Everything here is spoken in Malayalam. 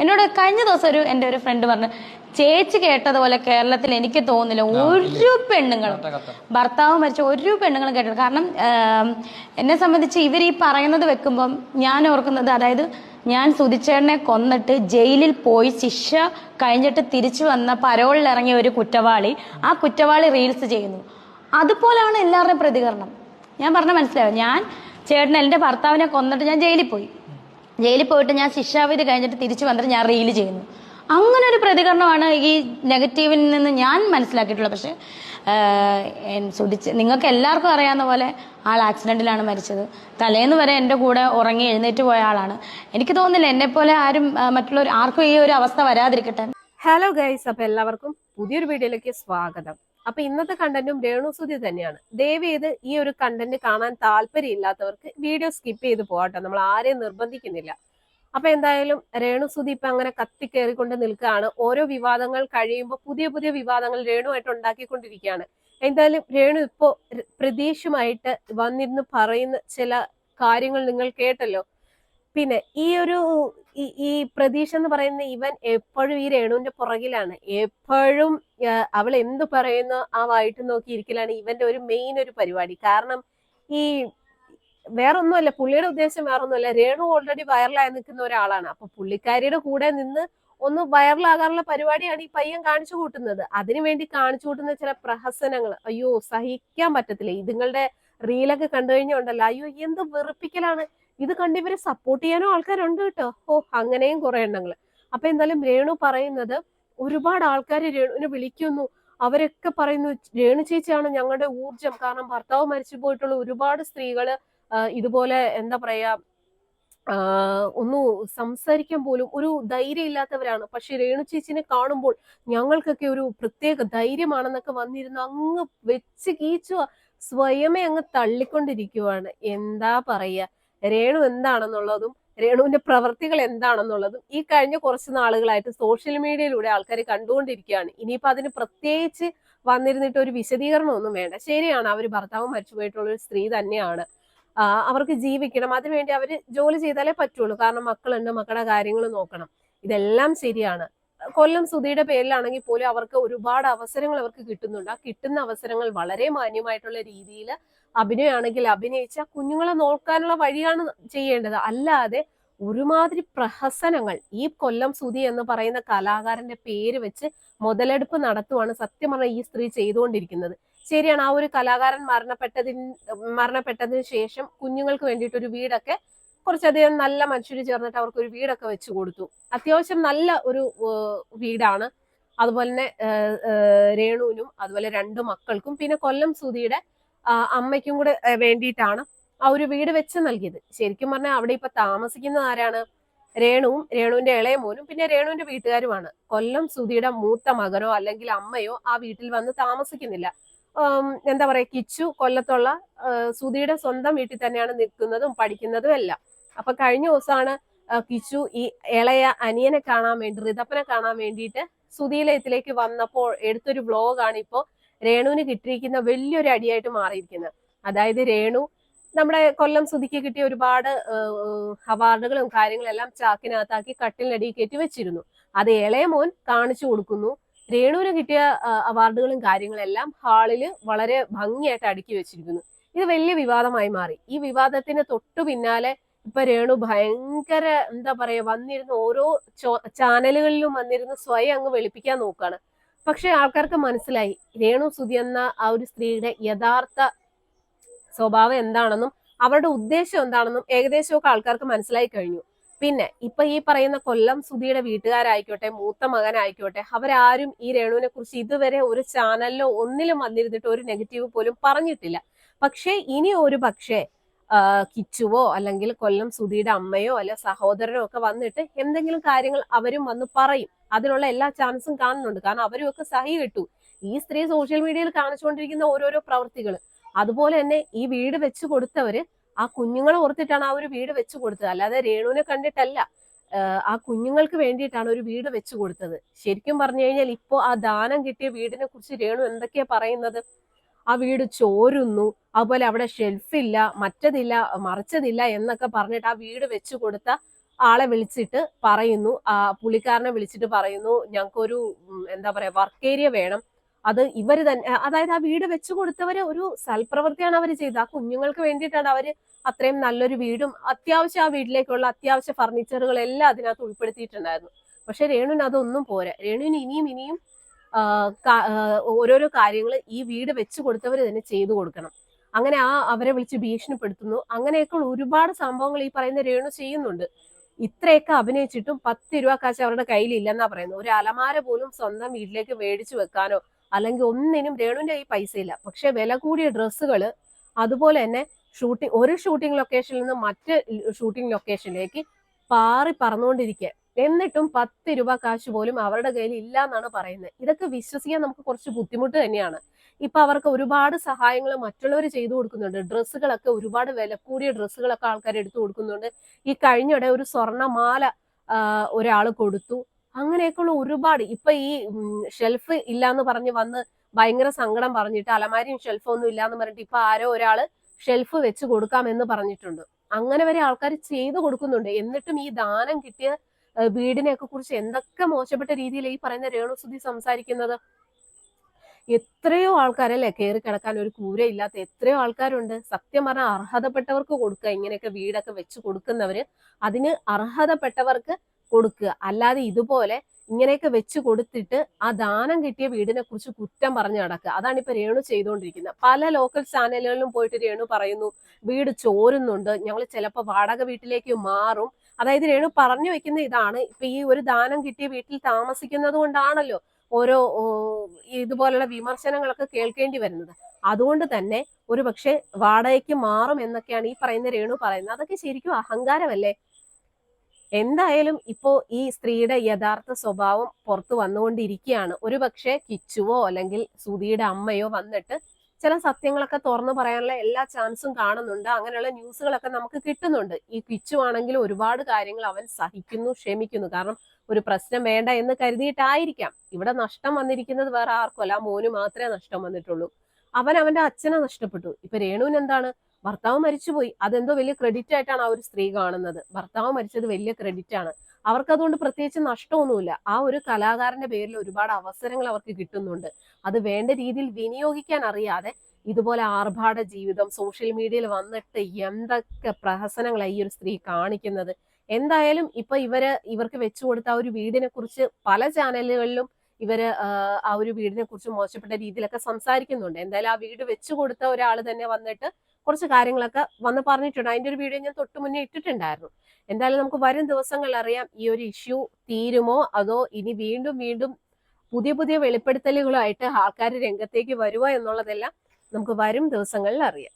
എന്നോട് കഴിഞ്ഞ ദിവസം ഒരു എന്റെ ഒരു ഫ്രണ്ട് പറഞ്ഞു ചേച്ചി കേട്ടതുപോലെ കേരളത്തിൽ എനിക്ക് തോന്നുന്നില്ല. ഒരു പെണ്ണുങ്ങളും ഭർത്താവ് മരിച്ച ഒരു പെണ്ണുങ്ങളും കേട്ടത് കാരണം എന്നെ സംബന്ധിച്ച് ഇവർ ഈ പറയുന്നത് വെക്കുമ്പം ഞാൻ ഓർക്കുന്നത് അതായത് ഞാൻ സുധിച്ചേട്ടനെ കൊന്നിട്ട് ജയിലിൽ പോയി ശിക്ഷ കഴിഞ്ഞിട്ട് തിരിച്ചു വന്ന പരോളിൽ ഇറങ്ങിയ ഒരു കുറ്റവാളി ആ കുറ്റവാളി റീൽസ് ചെയ്യുന്നു. അതുപോലെയാണ് എല്ലാവരുടെയും പ്രതികരണം. ഞാൻ പറഞ്ഞ മനസ്സിലായോ? ഞാൻ ചേട്ടൻ എന്റെ ഭർത്താവിനെ കൊന്നിട്ട് ഞാൻ ജയിലിൽ പോയി. ജയിലിൽ പോയിട്ട് ഞാൻ ശിക്ഷാവിധി കഴിഞ്ഞിട്ട് തിരിച്ചു വന്നിട്ട് ഞാൻ റീൽ ചെയ്യുന്നു. അങ്ങനെ ഒരു പ്രതികരണമാണ് ഈ നെഗറ്റീവിൽ നിന്ന് ഞാൻ മനസ്സിലാക്കിയിട്ടുള്ളത്. പക്ഷേ സുടിച്ച് നിങ്ങൾക്ക് എല്ലാവർക്കും അറിയാവുന്ന പോലെ ആൾ ആക്സിഡന്റിലാണ് മരിച്ചത്. തലേന്ന് വരെ എന്റെ കൂടെ ഉറങ്ങി എഴുന്നേറ്റ് പോയ ആളാണ്. എനിക്ക് തോന്നുന്നില്ല എന്നെപ്പോലെ ആരും മറ്റുള്ളവർ ആർക്കും ഈ ഒരു അവസ്ഥ വരാതിരിക്കട്ടെ. ഹലോ ഗൈസ് അപ്പോൾ എല്ലാവർക്കും പുതിയൊരു വീഡിയോയിലേക്ക് സ്വാഗതം. അപ്പൊ ഇന്നത്തെ കണ്ടന്റും രേണുസുതി തന്നെയാണ്. ദയവ് ചെയ്ത് ഈ ഒരു കണ്ടന്റ് കാണാൻ താല്പര്യമില്ലാത്തവർക്ക് വീഡിയോ സ്കിപ്പ് ചെയ്ത് പോകട്ടെ നമ്മൾ ആരെയും നിർബന്ധിക്കുന്നില്ല. അപ്പൊ എന്തായാലും രേണുസുതി ഇപ്പൊ അങ്ങനെ കത്തിക്കേറിക്കൊണ്ട് നിൽക്കുകയാണ്. ഓരോ വിവാദങ്ങൾ കഴിയുമ്പോൾ പുതിയ പുതിയ വിവാദങ്ങൾ രേണുമായിട്ട് ഉണ്ടാക്കിക്കൊണ്ടിരിക്കുകയാണ്. എന്തായാലും രേണു ഇപ്പോ പ്രതീക്ഷയുമായിട്ട് വന്നിരുന്ന് പറയുന്ന ചില കാര്യങ്ങൾ നിങ്ങൾ കേട്ടല്ലോ. പിന്നെ ഈ ഒരു ഈ- പ്രതീക്ഷ എന്ന് പറയുന്ന ഇവൻ എപ്പോഴും ഈ രേണുവിന്റെ പുറകിലാണ്. എപ്പോഴും അവൾ എന്ത് പറയുന്നു ആ വായിട്ട് നോക്കിയിരിക്കലാണ് ഇവന്റെ ഒരു മെയിൻ ഒരു പരിപാടി. കാരണം ഈ വേറൊന്നുമല്ല പുള്ളിയുടെ ഉദ്ദേശം വേറൊന്നുമല്ല. രേണു ഓൾറെഡി വൈറലായി നിൽക്കുന്ന ഒരാളാണ്. അപ്പൊ പുള്ളിക്കാരിയുടെ കൂടെ നിന്ന് ഒന്ന് വൈറലാകാനുള്ള പരിപാടിയാണ് ഈ പയ്യൻ കാണിച്ചു കൂട്ടുന്നത്. അതിനു വേണ്ടി കാണിച്ചു കൂട്ടുന്ന ചില പ്രഹസനങ്ങൾ. അയ്യോ സഹിക്കാൻ പറ്റത്തില്ല. ഇതുങ്ങളുടെ റീലൊക്കെ കണ്ടു കഴിഞ്ഞുണ്ടല്ലോ അയ്യോ എന്ത് വെറുപ്പിക്കലാണ്? ഇത് കണ്ട് ഇവരെ സപ്പോർട്ട് ചെയ്യാനും ആൾക്കാരുണ്ട് കേട്ടോ. ഓ അങ്ങനെയും കുറെ എണ്ണങ്ങൾ അപ്പൊ എന്തായാലും രേണു പറയുന്നത് ഒരുപാട് ആൾക്കാർ രേണുവിനെ വിളിക്കുന്നു. അവരൊക്കെ പറയുന്നു രേണു ചേച്ചിയാണ് ഞങ്ങളുടെ ഊർജം കാരണം ഭർത്താവ് മരിച്ചു പോയിട്ടുള്ള ഒരുപാട് സ്ത്രീകൾ ഇതുപോലെ എന്താ പറയാ ഒന്നു സംസാരിക്കാൻ പോലും ഒരു ധൈര്യം ഇല്ലാത്തവരാണ്. പക്ഷെ രേണു ചേച്ചിനെ കാണുമ്പോൾ ഞങ്ങൾക്കൊക്കെ ഒരു പ്രത്യേക ധൈര്യമാണെന്നൊക്കെ വന്നിരുന്നു. അങ്ങ് വെച്ച് കീച്ചുക സ്വയമേ അങ്ങ് തള്ളിക്കൊണ്ടിരിക്കുവാണ്. എന്താ പറയാ? രേണു എന്താണെന്നുള്ളതും രേണുവിന്റെ പ്രവർത്തികൾ എന്താണെന്നുള്ളതും ഈ കഴിഞ്ഞ കുറച്ച് നാളുകളായിട്ട് സോഷ്യൽ മീഡിയയിലൂടെ ആൾക്കാർ കണ്ടുകൊണ്ടിരിക്കുകയാണ്. ഇനിയിപ്പോൾ അതിന് പ്രത്യേകിച്ച് വന്നിരുന്നിട്ട് ഒരു വിശദീകരണം ഒന്നും വേണ്ട. ശരിയാണ് അവർ ഭർത്താവ് മരിച്ചുപോയിട്ടുള്ള ഒരു സ്ത്രീ തന്നെയാണ്. അവർക്ക് ജീവിക്കണം. അതിനുവേണ്ടി അവർ ജോലി ചെയ്താലേ പറ്റുള്ളൂ. കാരണം മക്കളുണ്ട് മക്കളുടെ കാര്യങ്ങൾ നോക്കണം. ഇതെല്ലാം ശരിയാണ്. കൊല്ലം സുധിയുടെ പേരിലാണെങ്കിൽ പോലും അവർക്ക് ഒരുപാട് അവസരങ്ങൾ അവർക്ക് കിട്ടുന്നുണ്ട്. ആ കിട്ടുന്ന അവസരങ്ങൾ വളരെ മാന്യമായിട്ടുള്ള രീതിയിൽ അഭിനയമാണെങ്കിൽ അഭിനയിച്ച കുഞ്ഞുങ്ങളെ നോക്കാനുള്ള വഴിയാണ് ചെയ്യേണ്ടത്. അല്ലാതെ ഒരുമാതിരി പ്രഹസനങ്ങൾ ഈ കൊല്ലം സുധി എന്ന് പറയുന്ന കലാകാരന്റെ പേര് വെച്ച് മുതലെടുപ്പ് നടത്തുവാണ് സത്യം പറഞ്ഞാൽ ഈ സ്ത്രീ ചെയ്തുകൊണ്ടിരിക്കുന്നത്. ശരിയാണ് ആ ഒരു കലാകാരൻ മരണപ്പെട്ടതിന് മരണപ്പെട്ടതിന് ശേഷം കുഞ്ഞുങ്ങൾക്ക് വേണ്ടിയിട്ട് ഒരു വീടൊക്കെ കുറച്ചധികം നല്ല മനുഷ്യർ ചേർന്നിട്ട് അവർക്ക് ഒരു വീടൊക്കെ വെച്ചു കൊടുത്തു. അത്യാവശ്യം നല്ല ഒരു വീടാണ്. അതുപോലെ തന്നെ രേണുവിനും അതുപോലെ രണ്ട് മക്കൾക്കും പിന്നെ കൊല്ലം സുധിയുടെ അമ്മയ്ക്കും കൂടെ വേണ്ടിയിട്ടാണ് ആ ഒരു വീട് വെച്ച് നൽകിയത്. ശരിക്കും പറഞ്ഞാൽ അവിടെ ഇപ്പൊ താമസിക്കുന്നത് ആരാണ്? രേണുവും രേണുവിന്റെ ഇളയ മോനും പിന്നെ രേണുവിന്റെ വീട്ടുകാരുമാണ്. കൊല്ലം സുധിയുടെ മൂത്ത മകനോ അല്ലെങ്കിൽ അമ്മയോ ആ വീട്ടിൽ വന്ന് താമസിക്കുന്നില്ല. എന്താ പറയുക കിച്ചു കൊല്ലത്തുള്ള സുധിയുടെ സ്വന്തം വീട്ടിൽ തന്നെയാണ് നിൽക്കുന്നതും പഠിക്കുന്നതും എല്ലാം. അപ്പൊ കഴിഞ്ഞ ദിവസമാണ് കിച്ചു ഈ ഇളയ അനിയനെ കാണാൻ വേണ്ടി ഋതപ്പനെ കാണാൻ വേണ്ടിയിട്ട് സുധീലയത്തിലേക്ക് വന്നപ്പോൾ എടുത്തൊരു വ്ലോഗാണ് ഇപ്പോ രേണുവിന് കിട്ടിയിരിക്കുന്ന വലിയൊരു അടിയായിട്ട് മാറിയിരിക്കുന്നത്. അതായത് രേണു നമ്മുടെ കൊല്ലം സുധിക്ക് കിട്ടിയ ഒരുപാട് അവാർഡുകളും കാര്യങ്ങളും എല്ലാം ചാക്കിനകത്താക്കി കട്ടിലിനടി കയറ്റി വെച്ചിരുന്നു. അത് ഇളയ മോൻ കാണിച്ചു കൊടുക്കുന്നു. രേണുവിന് കിട്ടിയ അവാർഡുകളും അവാർഡുകളും കാര്യങ്ങളെല്ലാം ഹാളിൽ വളരെ ഭംഗിയായിട്ട് അടുക്കി വെച്ചിരിക്കുന്നു. ഇത് വലിയ വിവാദമായി മാറി. ഈ വിവാദത്തിന് തൊട്ടു പിന്നാലെ ഇപ്പൊ രേണു ഭയങ്കര എന്താ പറയാ വന്നിരുന്ന ഓരോ ചാനലുകളിലും വന്നിരുന്ന് സ്വയം അങ്ങ് വെളുപ്പിക്കാൻ നോക്കുകയാണ് പക്ഷെ ആൾക്കാർക്ക് മനസ്സിലായി രേണു സുതി എന്ന ആ ഒരു സ്ത്രീയുടെ യഥാർത്ഥ സ്വഭാവം എന്താണെന്നും അവരുടെ ഉദ്ദേശം എന്താണെന്നും ഏകദേശമൊക്കെ ആൾക്കാർക്ക് മനസ്സിലായി കഴിഞ്ഞു. പിന്നെ ഇപ്പൊ ഈ പറയുന്ന കൊല്ലം സുധിയുടെ വീട്ടുകാരായിക്കോട്ടെ മൂത്ത മകനായിക്കോട്ടെ അവരാരും ഈ രേണുവിനെ കുറിച്ച് ഇതുവരെ ഒരു ചാനലിലോ ഒന്നിലും വന്നിരുന്നിട്ട് ഒരു നെഗറ്റീവ് പോലും പറഞ്ഞിട്ടില്ല. പക്ഷേ ഇനി ഒരു പക്ഷേ കിച്ചുവോ അല്ലെങ്കിൽ കൊല്ലം സുധിയുടെ അമ്മയോ അല്ലെ സഹോദരനോ ഒക്കെ വന്നിട്ട് എന്തെങ്കിലും കാര്യങ്ങൾ അവരും വന്ന് പറയും. അതിനുള്ള എല്ലാ ചാൻസും കാണുന്നുണ്ട്. കാരണം അവരും ഒക്കെ സഹി കിട്ടു. ഈ സ്ത്രീ സോഷ്യൽ മീഡിയയിൽ കാണിച്ചുകൊണ്ടിരിക്കുന്ന ഓരോരോ പ്രവർത്തികൾ അതുപോലെ തന്നെ ഈ വീട് വെച്ചു കൊടുത്തവര് ആ കുഞ്ഞുങ്ങളെ ഓർത്തിട്ടാണ് ആ ഒരു വീട് വെച്ചു കൊടുത്തത്. അല്ലാതെ രേണുവിനെ കണ്ടിട്ടല്ല. ആ കുഞ്ഞുങ്ങൾക്ക് വേണ്ടിയിട്ടാണ് ഒരു വീട് വെച്ചു കൊടുത്തത്. ശരിക്കും പറഞ്ഞു കഴിഞ്ഞാൽ ഇപ്പോ ആ ദാനം കിട്ടിയ വീടിനെ കുറിച്ച് രേണു എന്തൊക്കെയാ പറയുന്നത്? ആ വീട് ചോരുന്നു. അതുപോലെ അവിടെ ഷെൽഫില്ല മറ്റതില്ല മറിച്ചതില്ല എന്നൊക്കെ പറഞ്ഞിട്ട് ആ വീട് വെച്ചു കൊടുത്ത ആളെ വിളിച്ചിട്ട് പറയുന്നു. ആ പുള്ളിക്കാരനെ വിളിച്ചിട്ട് പറയുന്നു ഞങ്ങൾക്കൊരു എന്താ പറയാ വർക്ക് ഏരിയ വേണം. അത് ഇവർ തന്നെ അതായത് ആ വീട് വെച്ചു കൊടുത്തവര് ഒരു സൽപ്രവൃത്തിയാണ് അവർ ചെയ്തത്. ആ കുഞ്ഞുങ്ങൾക്ക് വേണ്ടിയിട്ടാണ് അവർ അത്രയും നല്ലൊരു വീടും അത്യാവശ്യം ആ വീട്ടിലേക്കുള്ള അത്യാവശ്യ ഫർണിച്ചറുകളെല്ലാം അതിനകത്ത് ഉൾപ്പെടുത്തിയിട്ടുണ്ടായിരുന്നു. പക്ഷെ രേണുവിന് അതൊന്നും പോരാ. രേണുവിന് ഇനിയും ഇനിയും ഓരോരോ കാര്യങ്ങൾ ഈ വീട് വെച്ചു കൊടുത്തവർ തന്നെ ചെയ്തു കൊടുക്കണം. അങ്ങനെ ആ അവരെ വിളിച്ച് ഭീഷണിപ്പെടുത്തുന്നു. അങ്ങനെയൊക്കെ ഒരുപാട് സംഭവങ്ങൾ ഈ പറയുന്ന രേണു ചെയ്യുന്നുണ്ട്. ഇത്രയൊക്കെ അഭിനയിച്ചിട്ടും പത്ത് രൂപ കാശ് അവരുടെ കയ്യിൽ ഇല്ലെന്നാ പറയുന്നത്. ഒരു അലമാര പോലും സ്വന്തം വീട്ടിലേക്ക് മേടിച്ചു വെക്കാനോ അല്ലെങ്കിൽ ഒന്നിനും രേണുവിന്റെ കയ്യിൽ പൈസ ഇല്ല. പക്ഷെ വില കൂടിയ ഡ്രസ്സുകൾ അതുപോലെ തന്നെ ഷൂട്ടിംഗ് ഒരു ഷൂട്ടിംഗ് ലൊക്കേഷനിൽ നിന്ന് മറ്റ് ഷൂട്ടിംഗ് ലൊക്കേഷനിലേക്ക് പാറി പറന്നുകൊണ്ടിരിക്കുക. എന്നിട്ടും പത്ത് രൂപ കാശ് പോലും അവരുടെ കയ്യിൽ ഇല്ല എന്നാണ് പറയുന്നത്. ഇതൊക്കെ വിശ്വസിക്കാൻ നമുക്ക് കുറച്ച് ബുദ്ധിമുട്ട് തന്നെയാണ്. ഇപ്പൊ അവർക്ക് ഒരുപാട് സഹായങ്ങൾ മറ്റുള്ളവർ ചെയ്തു കൊടുക്കുന്നുണ്ട്. ഡ്രസ്സുകളൊക്കെ ഒരുപാട് വില കൂടിയ ഡ്രസ്സുകളൊക്കെ ആൾക്കാർ എടുത്തു കൊടുക്കുന്നുണ്ട്. ഈ കഴിഞ്ഞിടെ ഒരു സ്വർണമാല ഒരാൾ കൊടുത്തു. അങ്ങനെയൊക്കെയുള്ള ഒരുപാട് ഇപ്പൊ ഈ ഷെൽഫ് ഇല്ലാന്ന് പറഞ്ഞ് വന്ന് ഭയങ്കര സങ്കടം പറഞ്ഞിട്ട് അലമാരിയും ഷെൽഫും ഒന്നും ഇല്ലാന്ന് പറഞ്ഞിട്ട് ഇപ്പൊ ആരോ ഒരാൾ ഷെൽഫ് വെച്ച് കൊടുക്കാം എന്ന് പറഞ്ഞിട്ടുണ്ട്. അങ്ങനെ വരെ ആൾക്കാർ ചെയ്തു കൊടുക്കുന്നുണ്ട്. എന്നിട്ടും ഈ ദാനം കിട്ടിയ വീടിനെയൊക്കെ കുറിച്ച് എന്തൊക്കെ മോശപ്പെട്ട രീതിയിൽ ഈ പറയുന്ന രേണുസുതി സംസാരിക്കുന്നത്? എത്രയോ ആൾക്കാരല്ലേ കയറി കിടക്കാൻ ഒരു കൂരയില്ലാത്ത എത്രയോ ആൾക്കാരുണ്ട്. സത്യം പറഞ്ഞാൽ അർഹതപ്പെട്ടവർക്ക് കൊടുക്കുക ഇങ്ങനെയൊക്കെ വീടൊക്കെ വെച്ച് കൊടുക്കുന്നവര് അതിന് അർഹതപ്പെട്ടവർക്ക് കൊടുക്കുക. അല്ലാതെ ഇതുപോലെ ഇങ്ങനെയൊക്കെ വെച്ച് കൊടുത്തിട്ട് ആ ദാനം കിട്ടിയ വീടിനെ കുറിച്ച് കുറ്റം പറഞ്ഞു നടക്കുക. അതാണ് ഇപ്പൊ രേണു ചെയ്തുകൊണ്ടിരിക്കുന്നത് പല ലോക്കൽ ചാനലുകളിലും പോയിട്ട് രേണു പറയുന്നു വീട് ചോരുന്നുണ്ട്. ഞങ്ങൾ ചിലപ്പോൾ വാടക വീട്ടിലേക്ക് മാറും. അതായത് രേണു പറഞ്ഞു വെക്കുന്ന ഇതാണ്. ഇപ്പൊ ഈ ഒരു ദാനം കിട്ടിയ വീട്ടിൽ താമസിക്കുന്നത് കൊണ്ടാണല്ലോ ഓരോ ഇതുപോലുള്ള വിമർശനങ്ങളൊക്കെ കേൾക്കേണ്ടി വരുന്നത്. അതുകൊണ്ട് തന്നെ ഒരു പക്ഷെ വാടകയ്ക്ക് മാറും എന്നൊക്കെയാണ് ഈ പറയുന്ന രേണു പറയുന്നത്. അതൊക്കെ ശരിക്കും അഹങ്കാരമല്ലേ? എന്തായാലും ഇപ്പോ ഈ സ്ത്രീയുടെ യഥാർത്ഥ സ്വഭാവം പുറത്തു വന്നുകൊണ്ടിരിക്കുകയാണ്. ഒരു പക്ഷേ കിച്ചുവോ അല്ലെങ്കിൽ സുധിയുടെ അമ്മയോ വന്നിട്ട് ചില സത്യങ്ങളൊക്കെ തുറന്നു പറയാനുള്ള എല്ലാ ചാൻസും കാണുന്നുണ്ട്. അങ്ങനെയുള്ള ന്യൂസുകളൊക്കെ നമുക്ക് കിട്ടുന്നുണ്ട്. ഈ കിച്ചു ആണെങ്കിലും ഒരുപാട് കാര്യങ്ങൾ അവൻ സഹിക്കുന്നു ക്ഷമിക്കുന്നു. കാരണം ഒരു പ്രശ്നം വേണ്ട എന്ന് കരുതിയിട്ടായിരിക്കാം. ഇവിടെ നഷ്ടം വന്നിരിക്കുന്നത് വേറെ ആർക്കുമല്ല ആ മോന് മാത്രമേ നഷ്ടം വന്നിട്ടുള്ളൂ. അവൻ അവന്റെ അച്ഛനെ നഷ്ടപ്പെട്ടു. ഇപ്പൊ രേണുവിന് എന്താണ്? ഭർത്താവ് മരിച്ചുപോയി. അതെന്തോ വലിയ ക്രെഡിറ്റ് ആയിട്ടാണ് ആ ഒരു സ്ത്രീ കാണുന്നത്. ഭർത്താവ് മരിച്ചത് വലിയ ക്രെഡിറ്റ് ആണ്. അവർക്ക് അതുകൊണ്ട് പ്രത്യേകിച്ച് നഷ്ടമൊന്നുമില്ല. ആ ഒരു കലാകാരന്റെ പേരിൽ ഒരുപാട് അവസരങ്ങൾ അവർക്ക് കിട്ടുന്നുണ്ട്. അത് വേണ്ട രീതിയിൽ വിനിയോഗിക്കാൻ അറിയാതെ ഇതുപോലെ ആർഭാട ജീവിതം സോഷ്യൽ മീഡിയയിൽ വന്നിട്ട് എന്തൊക്കെ പ്രഹസനങ്ങളാണ് ഈ ഒരു സ്ത്രീ കാണിക്കുന്നത്. എന്തായാലും ഇപ്പൊ ഇവർ ഇവർക്ക് വെച്ചു കൊടുത്ത ആ ഒരു വീടിനെ കുറിച്ച് പല ചാനലുകളിലും ഇവർ ആ ഒരു വീടിനെ കുറിച്ച് മോശപ്പെട്ട രീതിയിലൊക്കെ സംസാരിക്കുന്നുണ്ട്. എന്തായാലും ആ വീട് വെച്ചു കൊടുത്ത ഒരാൾ തന്നെ വന്നിട്ട് കുറച്ച് കാര്യങ്ങളൊക്കെ വന്ന് പറഞ്ഞിട്ടുണ്ട്. അതിന്റെ ഒരു വീഡിയോ ഞാൻ തൊട്ട് മുന്നേ ഇട്ടിട്ടുണ്ടായിരുന്നു. എന്തായാലും നമുക്ക് വരും ദിവസങ്ങളിൽ അറിയാം ഈ ഒരു ഇഷ്യൂ തീരുമോ അതോ ഇനി വീണ്ടും വീണ്ടും പുതിയ പുതിയ വെളിപ്പെടുത്തലുകളായിട്ട് ആൾക്കാർ രംഗത്തേക്ക് വരുമോ എന്നുള്ളതെല്ലാം നമുക്ക് വരും ദിവസങ്ങളിൽ അറിയാം.